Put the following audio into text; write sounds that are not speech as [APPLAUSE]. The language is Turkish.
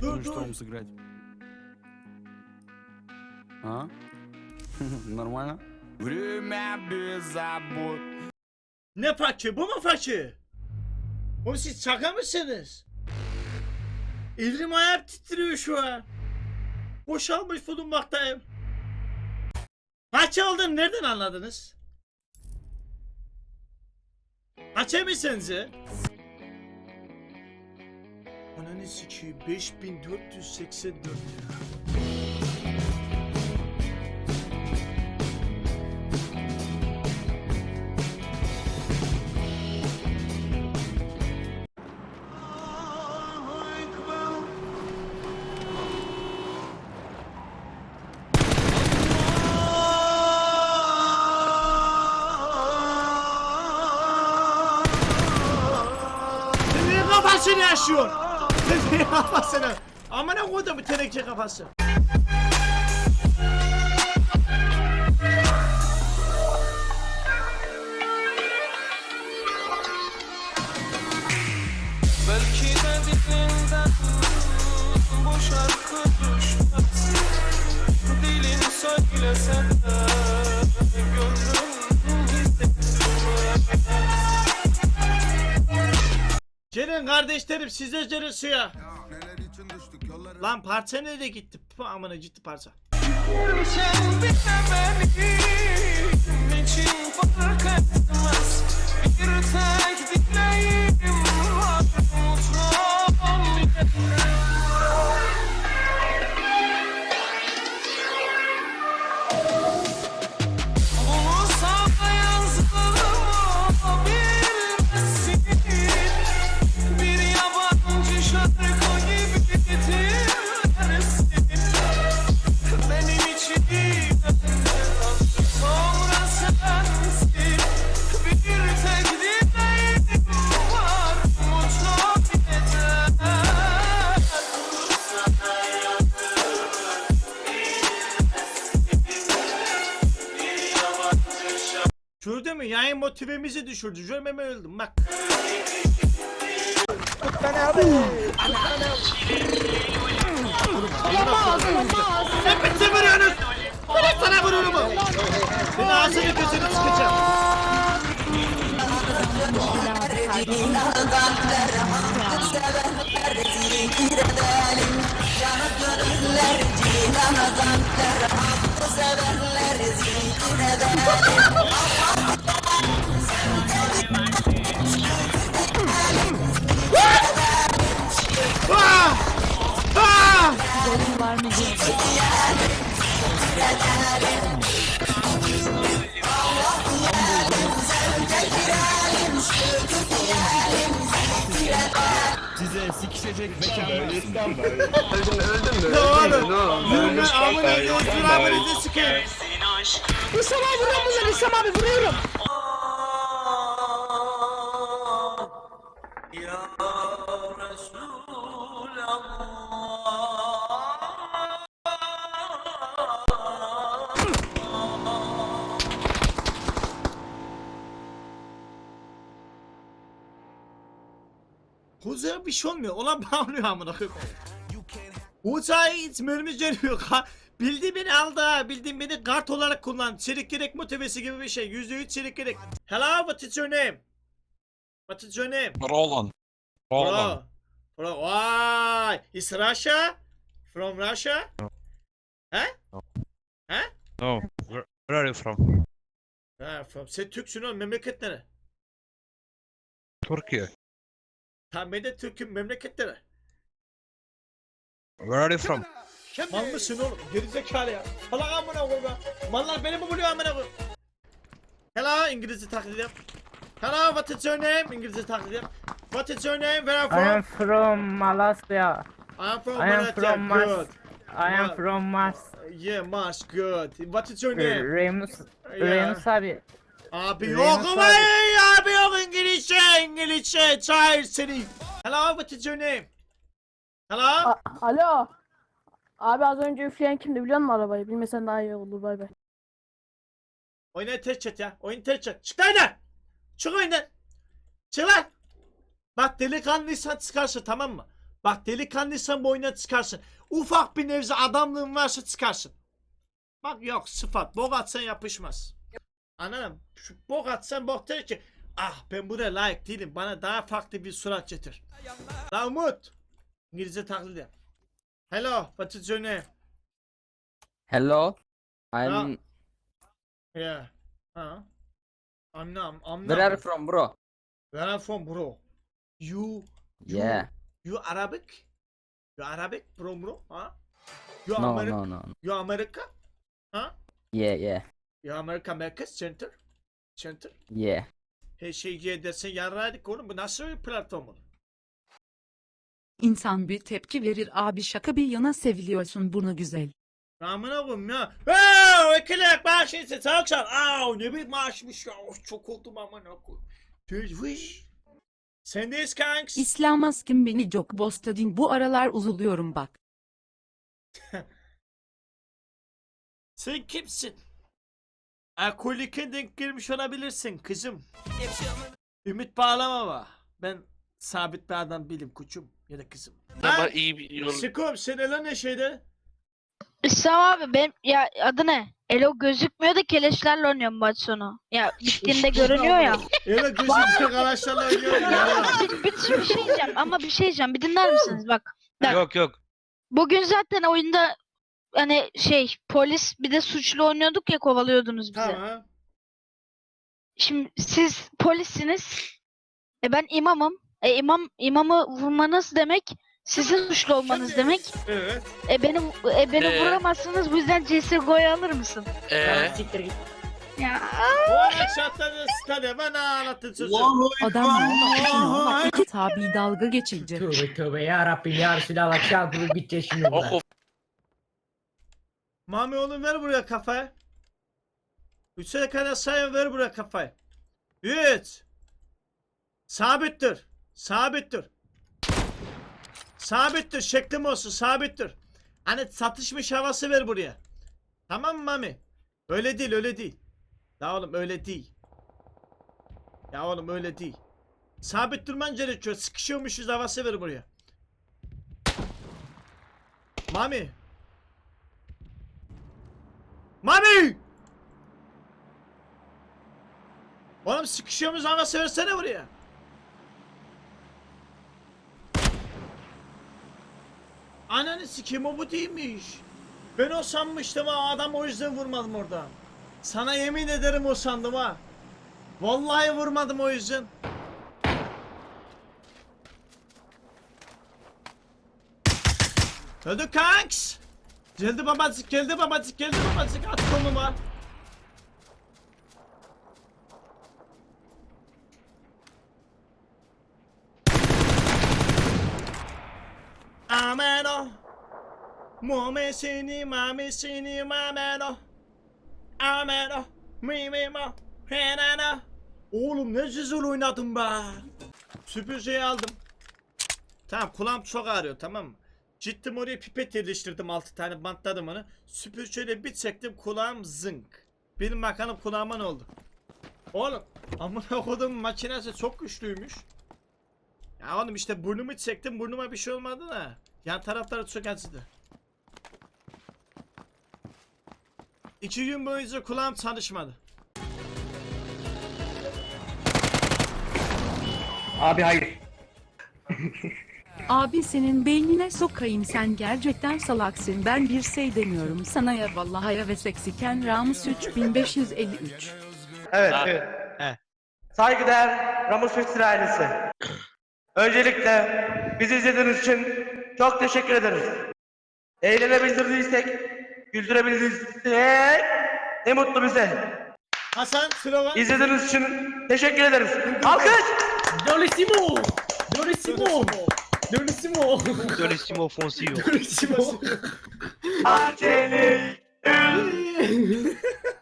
Dur Ну что dur. вам сыграть? А? Нормально? Время без забот. Ne fakir? Bu mu fakir? Oğlum siz şaka mısınız? Elim ayağım titriyor şu an. Boşalmış bulunmaktayım. Kaç aldın? Nereden anladınız? Kaç mısınız ya? Ananı sikiyim 5484 lira. Sen niye kafasını yaşıyorsun? Sen niye kafasını? Amına koydum teneke kafası. Şarkı düşmez Dilin söylese de gönlüm Gelin kardeşlerim size gelin suya. Lan parça nereye gitti? Pı, amına gitti parça. Yayın motivemizi düşürdü. Görmeme öldüm bak. Sen bitti vuruyorsunuz. Bırak sana vururum. Seni ağzını gözünü sıkacağım. Ah! Size sikişecek mekan Ne oğlum? Yürüme amına gözünü amınızı sıkayım. İslam abi vuruyorum bunları İslam abi vuruyorum. Kuzeye bir şey olmuyor. Olan bağırıyor amına koyayım. Uçağı hiç mermi geliyor. Ha, Bildi beni aldı ha. Bildiğin beni kart olarak kullan. Çelik gerek motivesi gibi bir şey. Yüzde yüz çelik gerek. Hello, what is your name? What is your name? Roland. Roland. Bro. Bro. Why? Is Russia? From Russia? No. Where, where are you from? Ha, from. Sen Türksün oğlum. Memleket nere? Turkey. Tamam ben de Türk'üm. Memleket nere? Where are you from? Mal mısın oğlum? Gerizekalı ya. Hala amına koyayım ya. Mallar beni mi buluyor amına koyayım? Hello İngilizce taklit yap. Hello what is your name? İngilizce taklit yap. What is your name? Where are I you am from? from Malaysia. I am from I am Malaysia. from Mars. Good. I am Ma- from Mars. Yeah Mars good. What is your name? Remus. Yeah. Remus abi. Abi Remus yok abi. ama abi İngilizce çağır seni. Hello what is your name? Hello? A- Alo. Abi az önce üfleyen kimdi biliyor musun arabayı? Bilmesen daha iyi olur bay bay. Oyna test chat ya. Oyun test chat. Çık lan oyundan. Çık oyundan. Çık lan. Bak delikanlıysan çıkarsın tamam mı? Bak delikanlıysan bu oyuna çıkarsın. Ufak bir nevze adamlığın varsa çıkarsın. Bak yok sıfat. Bok atsan yapışmaz. Anladın? Şu bok atsan bok der ki ah ben buraya layık değilim. Bana daha farklı bir surat getir. La Umut. İngilizce taklit yap. Hello, what is your name? Hello, I'm Yeah. Huh? I'm not. I'm not. where are you from, bro? Where I'm from, bro? You. You, Yeah, You Arabic? You Arabic, bro, bro? Huh? You no, America? no, no. You America? Huh? Yeah, yeah, You America Merkez Center? Center? yeah. Her şeyi ye dersen yarraydık oğlum. Bu nasıl bir platform olur? İnsan bir tepki verir abi şaka bir yana seviliyorsun bunu güzel. Amına koyayım ya. Aa, ekilek maaş ise çalışan. Aa, ne bir maaşmış ya. Of, çok oldum amına koyayım. Düz, vış. Sendeyiz kanks. İslam askim beni çok bostadin bu aralar uzuluyorum bak. [LAUGHS] Sen kimsin? Alkolike denk girmiş olabilirsin kızım. Ümit bağlama var. Ben sabit bir adam bilim kuçum ya da kızım. Ama Ha? iyi bir yol. Sikom sen lan ne şeyde? İslam abi benim ya adı ne? Elo gözükmüyor da keleşlerle oynuyorum maç sonu. Ya bittiğinde görünüyor ya. Evet gözümde kalaşlarla oynuyorum Ya ya. bir, bir, bir şey diyeceğim ama bir şey diyeceğim. Bir dinler misiniz bak. Bak. Yok yok. Bugün zaten oyunda hani şey polis bir de suçlu oynuyorduk ya kovalıyordunuz bizi. Tamam. Şimdi siz polissiniz. E ben imamım. E imam imamı vurmanız demek sizin suçlu olmanız demek. Evet. E beni e beni Ee? vuramazsınız bu yüzden CS:GO'ya alır mısın? Ee, Ya Bu arada şartlarda stadya bana anlattın sözü. Adam bak iki tabi dalga geçici. Tövbe tövbe ya Rabbim ya Resulallah çarpılıp gideceğiz şimdi burada. oku Mami oğlum ver buraya kafayı. Üçe kadar sayın ver buraya kafayı. Üç. Sabit dur. Sabit dur. Sabit dur. Şeklim olsun. Sabit dur. Hani satışmış havası ver buraya. Tamam mı Mami? Öyle değil öyle değil. Ya oğlum öyle değil. Ya oğlum öyle değil. Sabit durman gerekiyor. Sıkışıyormuşuz havası ver buraya. Mami. Mami! Oğlum sıkışıyoruz ama söylesene buraya. Ananı sikeyim o bu değilmiş. Ben o sanmıştım ha adam o yüzden vurmadım orada. Sana yemin ederim o sandım ha. Vallahi vurmadım o yüzden. Öldü kanks. Geldi babacık geldi babacık geldi babacık at koluma. Ameno. Momesini mamesini mameno. Ameno. Mimimo. Henana. Oğlum ne güzel oynadım be. Süpürgeyi aldım. Tamam kulağım çok ağrıyor tamam mı? Gittim oraya pipet yerleştirdim 6 tane bantladım onu. Süpürgeyle bir çektim kulağım zınk. Benim bakalım kulağıma ne oldu? Oğlum amına kodum makinesi çok güçlüymüş. Ya oğlum işte burnumu çektim burnuma bir şey olmadı da. Yan tarafları çok acıdı. İki gün boyunca kulağım çalışmadı. Abi hayır. [LAUGHS] Abi senin beynine sokayım sen gerçekten salaksın ben bir şey demiyorum sana ya vallahi ya ve seksiken Ramus 3553. Evet, Ha. evet. He. Saygıdeğer Ramus Festir ailesi. Öncelikle bizi izlediğiniz için çok teşekkür ederiz. Eğlenebildirdiysek, güldürebildiysek ne mutlu bize. Hasan var. İzlediğiniz için teşekkür ederiz. Alkış! Dolissimo! Dolissimo! Dolissimo! Dolissimo Fonsio. Acele [LAUGHS]